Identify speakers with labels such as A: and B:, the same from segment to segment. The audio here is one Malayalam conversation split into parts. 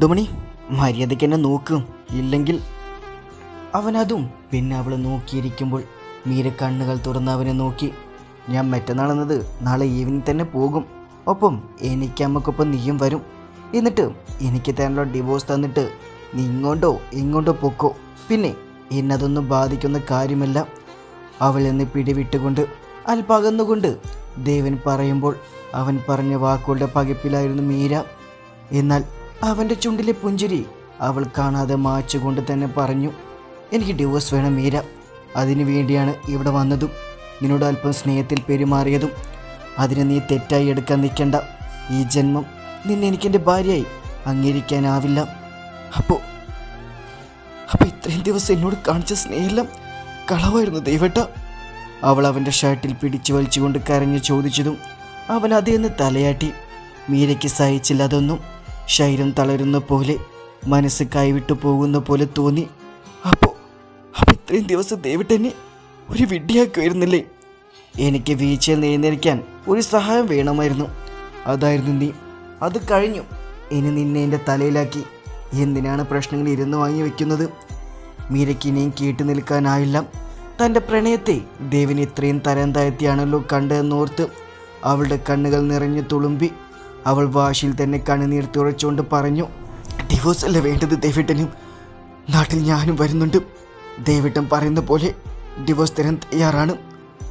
A: കുണ്ടുമണി മര്യാദയ്ക്ക് എന്നെ നോക്കും. ഇല്ലെങ്കിൽ അവനതും. പിന്നെ അവൾ നോക്കിയിരിക്കുമ്പോൾ മീര കണ്ണുകൾ തുറന്ന് അവനെ നോക്കി. ഞാൻ മറ്റന്നാളെന്നത് നാളെ ഈവനിങ് തന്നെ പോകും. ഒപ്പം എനിക്ക് അമ്മക്കൊപ്പം നീയും വരും. എന്നിട്ട് എനിക്ക് തരാനുള്ള ഡിവോഴ്സ് തന്നിട്ട് നീ ഇങ്ങോട്ടോ ഇങ്ങോട്ടോ പൊക്കോ. പിന്നെ എന്നതൊന്നും ബാധിക്കുന്ന കാര്യമല്ല. അവൾ എന്ന് പിടിവിട്ടുകൊണ്ട് അല്പകന്നുകൊണ്ട് ദേവൻ പറയുമ്പോൾ അവൻ പറഞ്ഞ വാക്കുകളുടെ പകപ്പിലായിരുന്നു മീര. എന്നാൽ അവന്റെ ചുണ്ടിലെ പുഞ്ചിരി അവൾ കാണാതെ മാച്ചുകൊണ്ട് തന്നെ പറഞ്ഞു എനിക്ക് ഡിവോഴ്സ് വേണം മീര. അതിനു വേണ്ടിയാണ് ഇവിടെ വന്നതും. നിന്നോട് അല്പം സ്നേഹത്തിൽ പെരുമാറിയതും. അതിനെ നീ തെറ്റായി എടുക്കാൻ നിൽക്കണ്ട. ഈ ജന്മം നിന്നെ എനിക്കെന്റെ ഭാര്യയായി അംഗീകരിക്കാനാവില്ല. അപ്പോൾ അപ്പോൾ ഇത്രയും ദിവസം എന്നോട് കാണിച്ച സ്നേഹമെല്ലാം കളവായിരുന്നു ദൈവട്ട. അവൾ അവന്റെ ഷർട്ടിൽ പിടിച്ചു വലിച്ചുകൊണ്ട് കരഞ്ഞു ചോദിച്ചതും അവൻ അതേന്ന് തലയാട്ടി. മീരയ്ക്ക് സഹിച്ചില്ല അതൊന്നും. ശരീരം തളരുന്ന പോലെ മനസ്സ് കൈവിട്ടു പോകുന്ന പോലെ തോന്നി. അപ്പോൾ അപ്പോൾ ഇത്രയും ദിവസം ദൈവട്ടെന്നെ ഒരു വിഡ്ഢിയാക്കുമായിരുന്നില്ലേ എനിക്ക് വീഴ്ചയിൽ നിയന്ത്രിക്കാൻ ഒരു സഹായം വേണമായിരുന്നു. അതായിരുന്നു നീ. അത് കഴിഞ്ഞു. ഇനി നിന്നെ എന്റെ തലയിലാക്കി. എന്തിനാണ് പ്രശ്നങ്ങൾ ഇരുന്ന് വാങ്ങി വെക്കുന്നത്? മീരയ്ക്ക് ഇനിയും കേട്ടു നിൽക്കാനായില്ല. തന്റെ പ്രണയത്തെ ദേവിന് ഇത്രയും തരം താഴ്ത്തിയാണല്ലോ കണ്ടതെന്നോർത്ത് അവളുടെ കണ്ണുകൾ നിറഞ്ഞു തുളുമ്പി അവൾ വാശിയിൽ തന്നെ കണ്ണുനീർ തുറച്ചുകൊണ്ട് പറഞ്ഞു ഡിവോഴ്സ് അല്ല വേണ്ടത് ദേവിട്ടനും? നാട്ടിൽ ഞാനും വരുന്നുണ്ട്. ദേവിട്ടൻ പറയുന്ന പോലെ ഡിവോഴ്സ് തരാൻ തയ്യാറാണ്.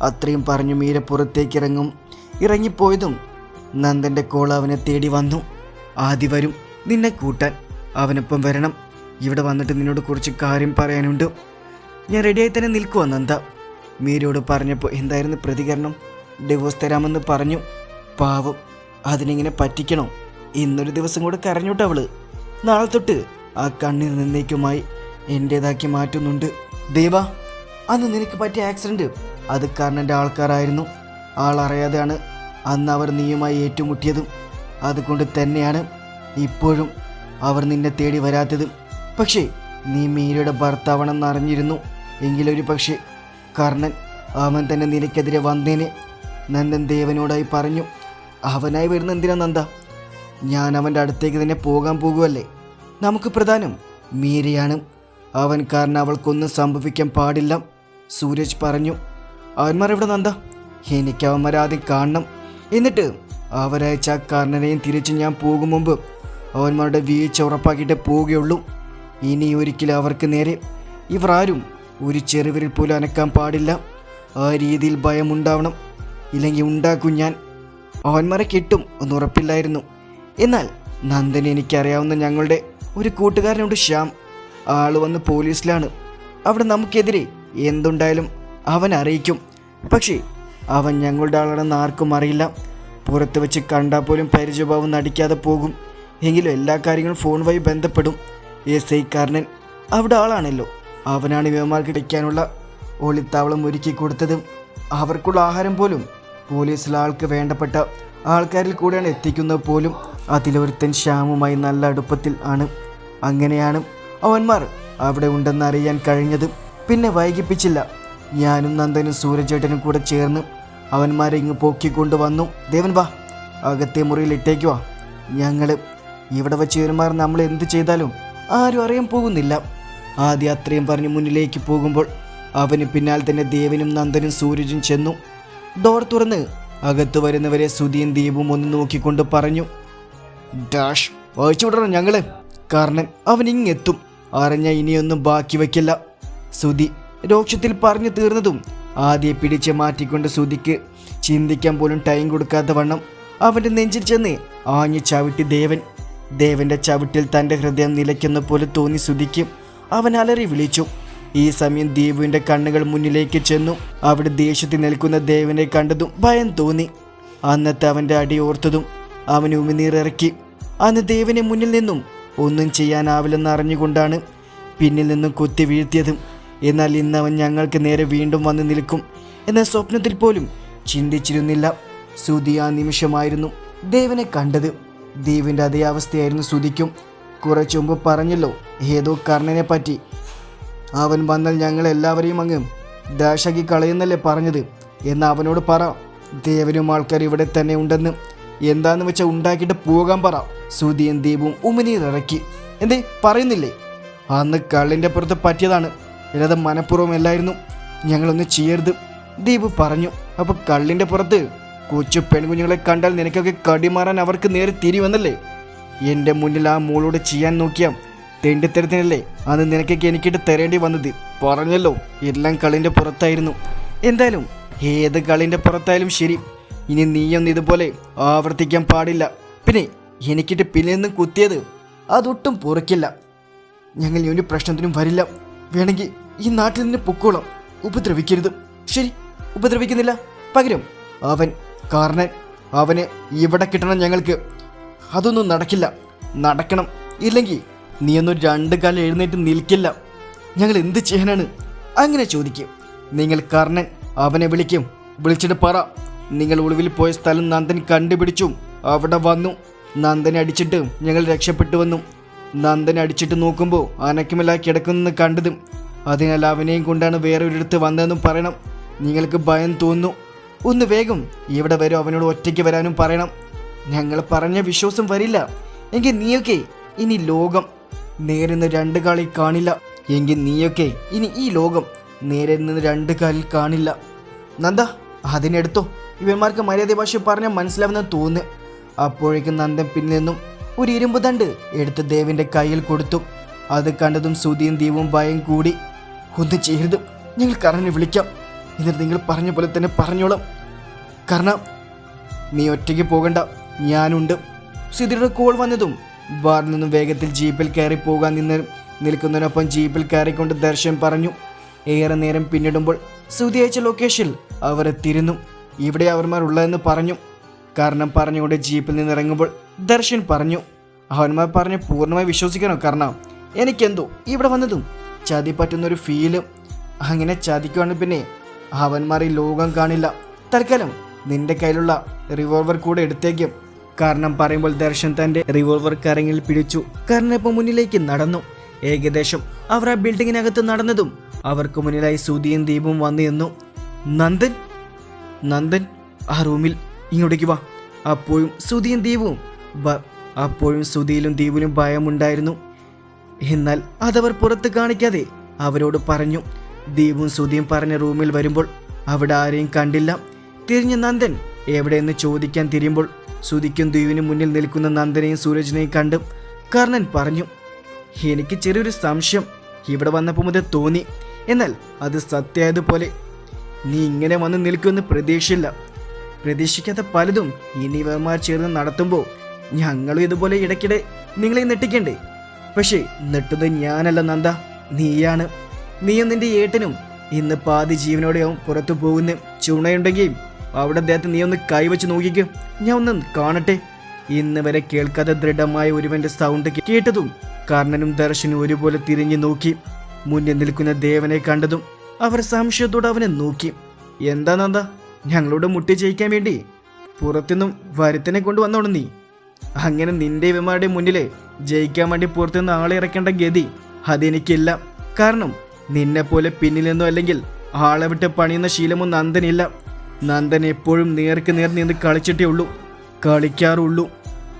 A: അത്രയും പറഞ്ഞു മീര പുറത്തേക്ക് ഇറങ്ങും ഇറങ്ങിപ്പോയതും നന്ദന്റെ കോൾ അവനെ തേടി വന്നു. ആദ്യ വരും. നിന്നെ കൂട്ടാൻ അവനൊപ്പം വരണം. ഇവിടെ വന്നിട്ട് നിന്നോട് കുറച്ച് കാര്യം പറയാനുണ്ട്. ഞാൻ റെഡിയായി തന്നെ നിൽക്കുവാ നന്ദ. മീരയോട് പറഞ്ഞപ്പോൾ എന്തായിരുന്നു പ്രതികരണം? ഡിവോഴ്സ് തരാമെന്ന് പറഞ്ഞു. പാവം. അതിനിങ്ങനെ പറ്റിക്കണോ? ഇന്നൊരു ദിവസം കൂടെ കരഞ്ഞോട്ടെ അവൾ. നാളെ തൊട്ട് ആ കണ്ണിൽ നിന്നേക്കുമായി എന്റേതാക്കി മാറ്റുന്നുണ്ട്. ദേവ അന്ന് നിനക്ക് പറ്റിയ ആക്സിഡന്റ് അത് കർണന്റെ ആൾക്കാരായിരുന്നു. ആളറിയാതെയാണ് അന്ന് അവർ നീയുമായി ഏറ്റുമുട്ടിയതും. അതുകൊണ്ട് തന്നെയാണ് ഇപ്പോഴും അവർ നിന്നെ തേടി വരാത്തത്. പക്ഷേ നീ മീരയുടെ ഭർത്താവണം അറിഞ്ഞിരുന്നു. എങ്കിലൊരു പക്ഷേ കർണൻ അവൻ തന്നെ നിനക്കെതിരെ വന്നേനെ. നന്ദൻ ദേവനോടായി പറഞ്ഞു. അവനായി വരുന്ന എന്തിനാ നന്ദ? ഞാൻ അവന്റെ അടുത്തേക്ക് തന്നെ പോകാൻ പോകുമല്ലേ നമുക്ക് പ്രധാനം മീരയാണ്. അവൻ കാരണം അവൾക്കൊന്നും സംഭവിക്കാൻ പാടില്ല സൂരജ് പറഞ്ഞു. അവന്മാർ എവിടെ നന്ദ? എനിക്ക് അവന്മാരെ ആദ്യം കാണണം. എന്നിട്ട് അവരയച്ച കർണനെയും തിരിച്ച് ഞാൻ പോകും മുമ്പ് അവന്മാരുടെ വീഴ്ച ഉറപ്പാക്കിയിട്ട് പോവുകയുള്ളൂ. ഇനി ഒരിക്കലും അവർക്ക് നേരെ ഇവർ ആരും ഒരു ചെറുവിരൽ പോലും അനക്കാൻ പാടില്ല. ആ രീതിയിൽ ഭയമുണ്ടാവണം. ഇല്ലെങ്കിൽ ഉണ്ടാക്കും ഞാൻ. അവന്മാരെ കിട്ടും എന്ന് ഉറപ്പില്ലായിരുന്നു. എന്നാൽ നന്ദൻ എനിക്കറിയാവുന്ന ഞങ്ങളുടെ ഒരു കൂട്ടുകാരനുണ്ട് ശ്യാം. ആൾ വന്ന് പോലീസിലാണ്. അവിടെ നമുക്കെതിരെ എന്തുണ്ടായാലും അവൻ അറിയിക്കും. പക്ഷേ അവൻ ഞങ്ങളുടെ ആളാണെന്ന് ആർക്കും അറിയില്ല. പുറത്ത് വെച്ച് കണ്ടാൽ പോലും പരിചയഭാവം നടിക്കാതെ പോകും. എങ്കിലും എല്ലാ കാര്യങ്ങളും ഫോൺ വഴി ബന്ധപ്പെടും. എസ് ഐ കർണൻ അവിടെ ആളാണല്ലോ. അവനാണ് ഇവന്മാർക്ക് കിടക്കാനുള്ള ഒളിത്താവളം ഒരുക്കി കൊടുത്തത്. അവർക്കുള്ള ആഹാരം പോലും പോലീസിലെ ആൾക്ക് വേണ്ടപ്പെട്ട ആൾക്കാരിൽ കൂടെയാണ് എത്തിക്കുന്നത് പോലും. അതിലൊരുത്തൻ ശ്യാമുമായി നല്ല അടുപ്പത്തിൽ ആണ്. അങ്ങനെയാണ് അവന്മാർ അവിടെ ഉണ്ടെന്ന് അറിയാൻ കഴിഞ്ഞത്. പിന്നെ വൈകിപ്പിച്ചില്ല. ഞാനും നന്ദനും സൂരജേട്ടനും കൂടെ ചേർന്ന് അവന്മാരെ ഇങ്ങ് പോക്കിക്കൊണ്ട് വന്നു. ദേവൻ വാ അകത്തെ മുറിയിൽ ഇട്ടേക്കുവാ ഞങ്ങൾ ഇവിടെ വെച്ച് ഇവന്മാർ നമ്മൾ എന്ത് ചെയ്താലും ആരും അറിയാൻ പോകുന്നില്ല. ആദ്യ അത്രയും പറഞ്ഞ് മുന്നിലേക്ക് പോകുമ്പോൾ അവന് പിന്നാൽ തന്നെ ദേവനും നന്ദനും സൂരജും ചെന്നു. ഡോർ തുറന്ന് അകത്ത് വരുന്നവരെ സുധീൻ ദീപും ഒന്ന് നോക്കിക്കൊണ്ട് പറഞ്ഞു ഡാഷ് വായിച്ചു വിടണം ഞങ്ങൾ. കാരണം അവൻ ഇങ്ങെത്തും. അറിഞ്ഞ ഇനിയൊന്നും ബാക്കി വയ്ക്കില്ല. സുധി രോക്ഷത്തിൽ പറഞ്ഞു തീർന്നതും ആദ്യം പിടിച്ച് മാറ്റിക്കൊണ്ട് സുധിക്ക് ചിന്തിക്കാൻ പോലും ടൈം കൊടുക്കാത്ത വണ്ണം അവന്റെ നെഞ്ചിൽ ചെന്ന് ആഞ്ഞു ചവിട്ടി ദേവൻ. ദേവന്റെ ചവിട്ടിൽ തന്റെ ഹൃദയം നിലയ്ക്കുന്ന പോലെ തോന്നി സുധിക്ക് അവൻ അലറി വിളിച്ചു ഈ സമയം ദീപുവിന്റെ കണ്ണുകൾ മുന്നിലേക്ക് ചെന്നു. അവിടെ ദേഷ്യത്തിൽ നിൽക്കുന്ന ദേവനെ കണ്ടതും ഭയം തോന്നി. അന്നത്തെ അവന്റെ അടി ഓർത്തതും അവൻ ഉമിനീറിറക്കി അന്ന് ദേവനെ മുന്നിൽ നിന്നും ഒന്നും ചെയ്യാനാവില്ലെന്ന് അറിഞ്ഞുകൊണ്ടാണ് പിന്നിൽ നിന്നും കുത്തി വീഴ്ത്തിയതും. എന്നാൽ ഇന്ന് അവൻ ഞങ്ങൾക്ക് നേരെ വീണ്ടും വന്ന് നിൽക്കും എന്ന സ്വപ്നത്തിൽ പോലും ചിന്തിച്ചിരുന്നില്ല. സുതി ആ നിമിഷമായിരുന്നു ദേവനെ കണ്ടത്. ദേവിന്റെ അതേ അവസ്ഥയായിരുന്നു സുതിക്കും കുറച്ചു മുമ്പ് പറഞ്ഞല്ലോ ഏതോ കർണനെ പറ്റി. അവൻ വന്നാൽ ഞങ്ങൾ എല്ലാവരെയും അങ്ങ് ഡാഷാക്കി കളയുന്നല്ലേ പറഞ്ഞത്. എന്ന് അവനോട് പറ. ദേവനും ആൾക്കാർ ഇവിടെ തന്നെ ഉണ്ടെന്ന്. എന്താന്ന് വെച്ചാൽ ഉണ്ടാക്കിയിട്ട് പോകാൻ പറ. സുധിയും ദീപും ഉമിനീർ ഇറക്കി. എന്തേ പറയുന്നില്ലേ? അന്ന് കള്ളിന്റെ പുറത്ത് പറ്റിയതാണ്. ഇല്ലാതെ മനഃപൂർവം അല്ലായിരുന്നു. ഞങ്ങളൊന്ന് ചെയ്യരുത്. ദീപ് പറഞ്ഞു. അപ്പോൾ കള്ളിന്റെ പുറത്ത് കൊച്ചു പെൺകുഞ്ഞുങ്ങളെ കണ്ടാൽ നിനക്കൊക്കെ കടിമാറാൻ അവർക്ക് നേരെ തിരിവന്നല്ലേ? എന്റെ മുന്നിൽ ആ മോളോട് ചെയ്യാൻ നോക്കിയ തെണ്ടിത്തരത്തിനല്ലേ? അന്ന് നിനക്കൊക്കെ എനിക്കിട്ട് തരേണ്ടി വന്നത്. പറഞ്ഞല്ലോ എല്ലാം കളിന്റെ പുറത്തായിരുന്നു. എന്തായാലും ഏത് കളിന്റെ പുറത്തായാലും ശരി. ഇനി നീയൊന്നും ഇതുപോലെ ആവർത്തിക്കാൻ പാടില്ല. പിന്നെ എനിക്കിട്ട് പിന്നിൽ നിന്നും കുത്തിയത് അതൊട്ടും പൊറുക്കില്ല. ഞങ്ങൾ ഒരു പ്രശ്നത്തിനും വരില്ല. വേണമെങ്കിൽ ഈ നാട്ടിൽ നിന്ന് പൊക്കോളാം. ഉപദ്രവിക്കരുത്. ശരി ഉപദ്രവിക്കുന്നില്ല. പകരം അവൻ കാരണൻ അവന് ഇവിടെ കിട്ടണം ഞങ്ങൾക്ക്. അതൊന്നും നടക്കില്ല. നടക്കണം. ഇല്ലെങ്കിൽ നീ ഒന്നും രണ്ട് കാലം എഴുന്നേറ്റ് നിൽക്കില്ല. ഞങ്ങൾ എന്ത് ചെയ്യാനാണ്? അങ്ങനെ ചോദിക്കും. നിങ്ങൾ കർണൻ അവനെ വിളിക്കും. വിളിച്ചിട്ട് പറ. നിങ്ങൾ ഒളിവിൽ പോയ സ്ഥലം നന്ദൻ കണ്ടുപിടിച്ചു. അവിടെ വന്നു. നന്ദനെ അടിച്ചിട്ട് ഞങ്ങൾ രക്ഷപ്പെട്ടു വന്നു. നന്ദനെ അടിച്ചിട്ട് നോക്കുമ്പോൾ അനക്കമില്ല കിടക്കുന്നു കണ്ടതും. അതിനാൽ അവനെയും കൊണ്ടാണ് വേറെ ഒരിടത്ത് വന്നതെന്നും പറയണം. നിങ്ങൾക്ക് ഭയം തോന്നുന്നു. ഒന്ന് വേഗം ഇവിടെ വരും. അവനോട് ഒറ്റയ്ക്ക് വരാനും പറയണം. ഞങ്ങൾ പറഞ്ഞ വിശ്വാസം വരില്ല. എങ്കിൽ നീയൊക്കെ ഇനി ലോകം നേരെ നിന്ന് രണ്ട് കാലിൽ കാണില്ല. എങ്കിൽ നീയൊക്കെ ഇനി ഈ ലോകം നേരെ നിന്ന് രണ്ട് കാലിൽ കാണില്ല. നന്ദ അതിനെടുത്തോ. ഇവന്മാർക്ക് മര്യാദ ഭാഷ പറഞ്ഞാൽ മനസ്സിലാവുന്ന തോന്നുന്നു അപ്പോഴേക്കും നന്ദൻ പിന്നിൽ നിന്നും ഒരു ഇരുമ്പ് തണ്ട് എടുത്ത് ദേവിന്റെ കയ്യിൽ കൊടുത്തു. അത് കണ്ടതും സുതിയും ദീപവും ഭയം കൂടി. ഒന്ന് ചെയ്യരുത്. ഞങ്ങൾ കർണനെ വിളിക്കാം. എന്നിട്ട് നിങ്ങൾ പറഞ്ഞ പോലെ തന്നെ പറഞ്ഞോളാം. കർണ നീ ഒറ്റയ്ക്ക് പോകണ്ട. ഞാനുണ്ട്. സുധിയുടെ കോൾ വന്നതും ബാറിൽ നിന്നും വേഗത്തിൽ ജീപ്പിൽ കയറി പോകാൻ നിന്ന് നിൽക്കുന്നതിനൊപ്പം ജീപ്പിൽ കയറിക്കൊണ്ട് ദർശൻ പറഞ്ഞു. ഏറെ നേരം പിന്നിടുമ്പോൾ ശ്രുതി അയച്ച ലൊക്കേഷനിൽ അവർ എത്തിയിരുന്നു ഇവിടെ അവർമാർ ഉള്ളതെന്ന് പറഞ്ഞു. കാരണം പറഞ്ഞുകൊണ്ട് ജീപ്പിൽ നിന്ന് ഇറങ്ങുമ്പോൾ ദർശൻ പറഞ്ഞു അവന്മാർ പറഞ്ഞ് പൂർണമായി വിശ്വസിക്കണോ? കാരണം എനിക്കെന്തോ ഇവിടെ വന്നതും ചതി പറ്റുന്നൊരു ഫീൽ അങ്ങനെ ചതിക്കുവാണ് പിന്നെ. അവന്മാർ ഈ ലോകം കാണില്ല. തൽക്കാലം നിന്റെ കയ്യിലുള്ള റിവോൾവർ കൂടെ എടുത്തേക്കും. കാരണം പറയുമ്പോൾ ദർശൻ തന്റെ റിവോൾവർ കരങ്ങിൽ പിടിച്ചു. കർണൻ ഇപ്പൊ മുന്നിലേക്ക് നടന്നു. ഏകദേശം അവർ ആ ബിൽഡിങ്ങിനകത്ത് നടന്നതും അവർക്ക് മുന്നിലായി സുധിയും ദീപും വന്നു നിന്നു. നന്ദൻ നന്ദൻ ആ റൂമിൽ ഇങ്ങോട്ടേക്ക് വാ. അപ്പോഴും സുധിയും ദീപും അപ്പോഴും സുധിയിലും ദീപിലും ഭയമുണ്ടായിരുന്നു. എന്നാൽ അതവർ പുറത്ത് കാണിക്കാതെ അവരോട് പറഞ്ഞു. ദീപും സുധിയും പറഞ്ഞ റൂമിൽ വരുമ്പോൾ അവിടെ ആരെയും കണ്ടില്ല. തിരിഞ്ഞ് നന്ദൻ എവിടെയെന്ന് ചോദിക്കാൻ തിരിയുമ്പോൾ സുധിക്കും ദ്വീപിന് മുന്നിൽ നിൽക്കുന്ന നന്ദനെയും സൂരജിനെയും കണ്ട് കർണൻ പറഞ്ഞു എനിക്ക് ചെറിയൊരു സംശയം. ഇവിടെ വന്നപ്പോൾ മുതൽ തോന്നി. എന്നാൽ അത് സത്യമായതുപോലെ നീ ഇങ്ങനെ വന്ന് നിൽക്കുമെന്ന് പ്രതീക്ഷയില്ല. പ്രതീക്ഷിക്കാത്ത പലതും ഇനി ഇവന്മാർ ചേർന്ന് നടത്തുമ്പോൾ ഞങ്ങളും ഇതുപോലെ ഇടയ്ക്കിടെ നിങ്ങളെ നെട്ടിക്കണ്ടേ പക്ഷേ നെട്ടുന്നത് ഞാനല്ല നന്ദ. നീയാണ്. നീയും നിന്റെ ഏട്ടനും. ഇന്ന് പാതി ജീവനോടെയാവും പുറത്തു പോകുന്ന ചുണയുണ്ടെങ്കിൽ അവിടെ അദ്ദേഹത്തെ നീ ഒന്ന് കൈവച്ച് നോക്കിക്കോ. ഞാൻ ഒന്ന് കാണട്ടെ. ഇന്ന് വരെ കേൾക്കാതെ ദൃഢമായ ഒരുവന്റെ സൗണ്ട് കേട്ടതും കർണനും ദർശനും ഒരുപോലെ തിരിഞ്ഞു നോക്കി. മുന്നിൽ നിൽക്കുന്ന ദേവനെ കണ്ടതും അവർ സംശയത്തോടെ അവനെ നോക്കി. എന്താ നന്ദ? ഞങ്ങളോട് മുട്ടി ജയിക്കാൻ വേണ്ടി പുറത്തുനിന്നും വരുത്തനെ കൊണ്ട് നീ. അങ്ങനെ നിന്റെ ഇവന്മാരുടെ മുന്നിൽ ജയിക്കാൻ വേണ്ടി പുറത്തുനിന്ന് ആളെ ഇറക്കേണ്ട ഗതി അതെനിക്കില്ല. കാരണം നിന്നെ പോലെ പിന്നിൽ നിന്നോ അല്ലെങ്കിൽ ആളെ വിട്ട് പണിയുന്ന ശീലമൊന്നും നന്ദനില്ല. നന്ദൻ എപ്പോഴും നേർക്ക് നേർ നിന്ന് കളിച്ചിട്ടേ ഉള്ളൂ. കളിക്കാറുള്ളൂ.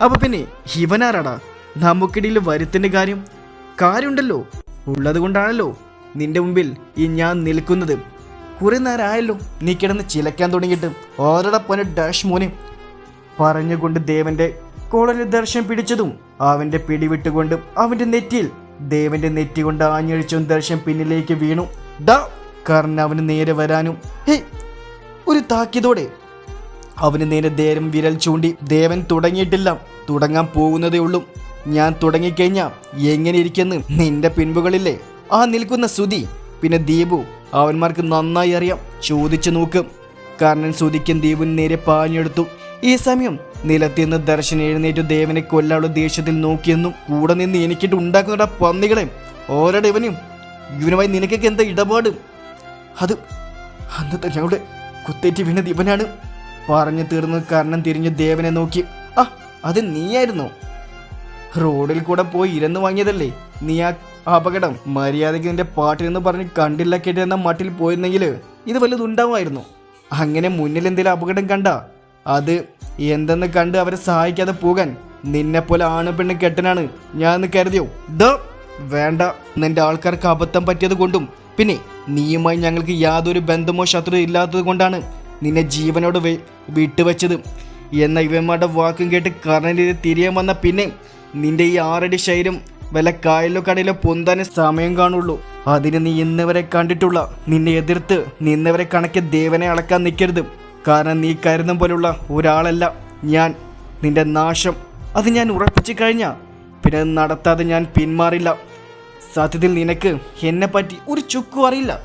A: അപ്പൊ പിന്നെ ഇവനാരാടാ? നമുക്കിടയിൽ വരുത്തിന്റെ കാര്യം? കാര്യമുണ്ടല്ലോ. ഉള്ളത് കൊണ്ടാണല്ലോ നിന്റെ മുമ്പിൽ ഈ ഞാൻ നിൽക്കുന്നത്. കുറെ നേരമായല്ലോ നീ കിടന്ന് ചിലക്കാൻ തുടങ്ങിയിട്ട്. ഓരടെ പൊന്നെ ഡാഷ് മോനെ? പറഞ്ഞുകൊണ്ട് ദേവന്റെ കോളനിൽ ദർശനം പിടിച്ചതും അവന്റെ പിടിവിട്ടുകൊണ്ട് അവന്റെ നെറ്റിയിൽ ദേവന്റെ നെറ്റി കൊണ്ട് ആഞ്ഞഴിച്ചും ദർശൻ പിന്നിലേക്ക് വീണു. ഡാ കാരണം അവന് നേരെ വരാനും. ഹേയ് ഒരു താക്കിയതോടെ അവന് നേരെ ദേരം വിരൽ ചൂണ്ടി ദേവൻ തുടങ്ങിയിട്ടില്ല തുടങ്ങാൻ പോകുന്നതേ ഉള്ളൂ. ഞാൻ തുടങ്ങിക്കഴിഞ്ഞാ എങ്ങനെ ഇരിക്കുന്നു നിന്റെ പിൻപുകളില്ലേ? ആ നിൽക്കുന്ന സുതി പിന്നെ ദീപു അവന്മാർക്ക് നന്നായി അറിയാം. ചോദിച്ചു നോക്കും. കാരണം സുതിക്കും ദീപും നേരെ പാഞ്ഞെടുത്തു. ഈ സമയം നിലത്തിൽ നിന്ന് ദർശൻ എഴുന്നേറ്റ് ദേവനെ കൊല്ലാനുള്ള ദേഷ്യത്തിൽ നോക്കിയെന്നും കൂടെ നിന്ന് എനിക്കിട്ട് ഉണ്ടാക്കുന്ന പന്നികളെ. ഓരോ ഇവനും ഇവനുമായി നിനക്കൊക്കെ എന്താ ഇടപാട്? അത് അന്നത്തെ ഞങ്ങളുടെ കുത്തേറ്റ് വീണ ദീപനാണ് പറഞ്ഞു തീർന്ന് കർണൻ തിരിഞ്ഞു ദേവനെ നോക്കി. ആ അത് നീയായിരുന്നു. റോഡിൽ കൂടെ പോയി ഇരന്ന് വാങ്ങിയതല്ലേ? നീ ആ അപകടം മര്യാദയ്ക്ക് നിന്റെ പാട്ടിലെന്ന് പറഞ്ഞ് കണ്ടില്ല കേട്ടെന്ന മട്ടിൽ പോയിരുന്നെങ്കിൽ ഇത് വലുതുണ്ടാവുമായിരുന്നു അങ്ങനെ മുന്നിൽ എന്തെങ്കിലും അപകടം കണ്ട? അത് എന്തെന്ന് കണ്ട് അവരെ സഹായിക്കാതെ പോകാൻ നിന്നെ പോലെ ആണ് പെണ്ണ് കെട്ടനാണ് ഞാൻ കരുതിയോ? ദ വേണ്ട. നിന്റെ ആൾക്കാർക്ക് അബദ്ധം പറ്റിയത് കൊണ്ടും പിന്നെ നീയുമായി ഞങ്ങൾക്ക് യാതൊരു ബന്ധമോ ശത്രു ഇല്ലാത്തത് കൊണ്ടാണ് നിന്നെ ജീവനോട് വിട്ടുവച്ചത്. എന്ന ഇവന്മാരുടെ വാക്കും കേട്ട് കർണനിൽ തിരിയാൻ വന്ന പിന്നെ നിന്റെ ഈ ആറടി ശരീരം വല്ല കായലോ കടയിലോ പൊന്താനേ സമയം കാണുള്ളൂ. അതിന് നീ ഇന്നവരെ കണ്ടിട്ടുള്ള നിന്നെ എതിർത്ത് നിന്നവരെ കണക്കെ ദേവനെ അളക്കാൻ നിൽക്കരുത്. കാരണം നീ കരുതും പോലുള്ള ഒരാളല്ല ഞാൻ. നിന്റെ നാശം അത് ഞാൻ ഉറപ്പിച്ചു കഴിഞ്ഞ. പിന്നെ നടത്താതെ ഞാൻ പിന്മാറില്ല. സത്യത്തിൽ നിനക്ക് എന്നെ പറ്റി ഒരു ചുക്കും അറിയില്ല.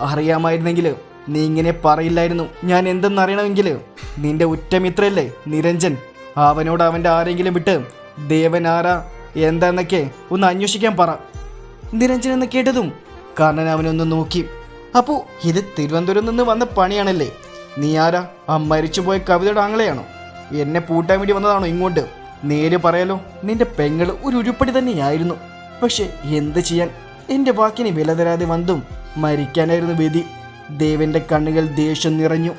A: അറിയാമായിരുന്നെങ്കിൽ നീ ഇങ്ങനെ പറയില്ലായിരുന്നു. ഞാൻ എന്തെന്നറിയണമെങ്കിൽ നിന്റെ ഉറ്റമിത്രല്ലേ നിരഞ്ജൻ? അവനോട് അവന്റെ ആരെങ്കിലും വിട്ട് ദേവൻ ആരാ എന്താന്നൊക്കെ ഒന്ന് അന്വേഷിക്കാൻ പറ. നിരഞ്ജൻ എന്ന് കേട്ടതും കർണൻ അവനൊന്ന് നോക്കി. അപ്പോൾ ഇത് തിരുവനന്തപുരം നിന്ന് വന്ന പണിയാണല്ലേ? നീ ആരാ? ആ മരിച്ചുപോയ കവിതയുടെ ആങ്ങളെയാണോ? എന്നെ പൂട്ടാൻ വേണ്ടി വന്നതാണോ ഇങ്ങോട്ട്? നേര് പറയാലോ നിന്റെ പെങ്ങൾ ഒരു ഉരുപ്പടി തന്നെയായിരുന്നു. പക്ഷെ എന്ത് ചെയ്യാൻ? എന്റെ വാക്കിന് വില തരാതെ വന്നും മരിക്കാനായിരുന്നു വിധി. ദേവന്റെ കണ്ണുകൾ ദേഷ്യം നിറഞ്ഞു.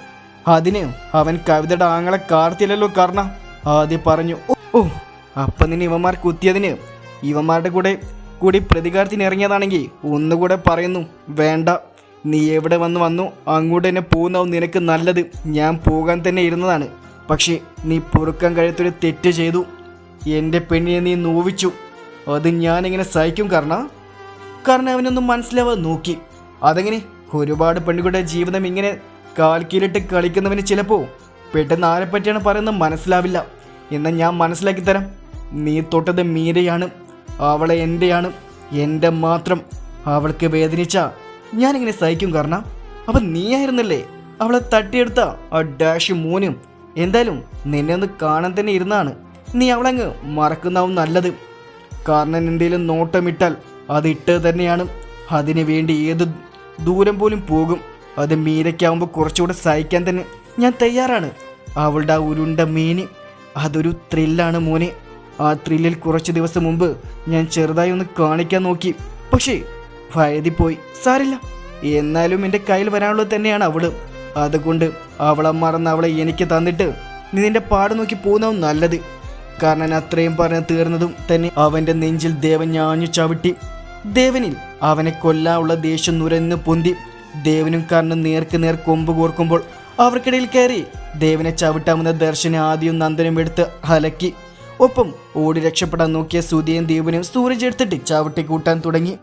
A: അതിന് അവൻ കവിതയുടെ ആങ്ങളെ കാർത്തിയില്ലല്ലോ കാരണം ആദ്യം പറഞ്ഞു "ഓ, അപ്പം നിന്നെ ഇവന്മാർ കുത്തിയതിന് ഇവന്മാരുടെ കൂടെ കൂടി പ്രതികാരത്തിന് ഇറങ്ങിയതാണെങ്കിൽ ഒന്നുകൂടെ പറയുന്നു വേണ്ട നീ എവിടെ വന്ന് വന്നു അങ്ങോട്ട് തന്നെ പോകുന്നാവും നിനക്ക് നല്ലത്. ഞാൻ പോകാൻ തന്നെ ഇരുന്നതാണ്. പക്ഷേ നീ പൊറുക്കാൻ കഴിയാത്തൊരു തെറ്റ് ചെയ്തു. എന്റെ പെണ്ണിനെ നീ നോവിച്ചു. അത് ഞാനിങ്ങനെ സഹിക്കും കർണ. കാരണം അവനൊന്നും മനസ്സിലാവാൻ നോക്കി. അതെങ്ങനെ? ഒരുപാട് പെണ്ണുകളുടെ ജീവിതം ഇങ്ങനെ കാൽക്കീലിട്ട് കളിക്കുന്നവന് ചിലപ്പോ പെട്ടെന്ന് ആരെ പറ്റിയാണ് പറയുന്നത് മനസ്സിലാവില്ല. എന്നാൽ ഞാൻ മനസ്സിലാക്കി തരാം. നീ തൊട്ടത് മീരയാണ്. അവളെ എന്റെയാണ് എന്റെ മാത്രം. അവൾക്ക് വേദനിച്ച ഞാനിങ്ങനെ സഹിക്കും കാരണം അപ്പം നീയായിരുന്നല്ലേ അവളെ തട്ടിയെടുത്ത ആ ഡാഷ് മോനും? എന്തായാലും നിന്നെ ഒന്ന് കാണാൻ തന്നെ ഇരുന്നാണ്. നീ അവളങ്ങ് മറക്കുന്നാവും നല്ലത്. കാരണം എന്തെങ്കിലും നോട്ടമിട്ടാൽ അത് ഇട്ട് തന്നെയാണ്. അതിനു വേണ്ടി ഏത് ദൂരം പോലും പോകും. അത് മീരയ്ക്കാവുമ്പോൾ കുറച്ചുകൂടെ സഹിക്കാൻ തന്നെ ഞാൻ തയ്യാറാണ്. അവളുടെ ആ ഉരുണ്ട മീന് അതൊരു ത്രില്ലാണ് മോനെ. ആ ത്രില്ലിൽ കുറച്ച് ദിവസം മുമ്പ് ഞാൻ ചെറുതായി ഒന്ന് കാണിക്കാൻ നോക്കി. പക്ഷേ വയതി പോയി. സാരില്ല. എന്നാലും എന്റെ കയ്യിൽ വരാനുള്ളത് തന്നെയാണ് അവൾ. അതുകൊണ്ട് അവളെ മറന്ന് അവളെ എനിക്ക് തന്നിട്ട് നിന്റെ പാട് നോക്കി പോകുന്നതും നല്ലത്. കാരണം അത്രയും പറഞ്ഞ് തീർന്നതും തന്നെ അവന്റെ നെഞ്ചിൽ ദേവൻ ഞാഞ്ഞു ചവിട്ടി. ദേവനിൽ അവനെ കൊല്ലാനുള്ള ദേഷ്യം നുരന്ന് പൊന്തി. ദേവനും കാരണം നേർക്ക് നേർ കൊമ്പ് കോർക്കുമ്പോൾ അവർക്കിടയിൽ കയറി ദേവനെ ചവിട്ടാമെന്ന ദർശന ആദ്യം നന്ദനും എടുത്ത് അലക്കി. ഒപ്പം ഓടി രക്ഷപ്പെടാൻ നോക്കിയ സുധിയും ദേവനും സൂരജ് എടുത്തിട്ട് ചവിട്ടി കൂട്ടാൻ തുടങ്ങി.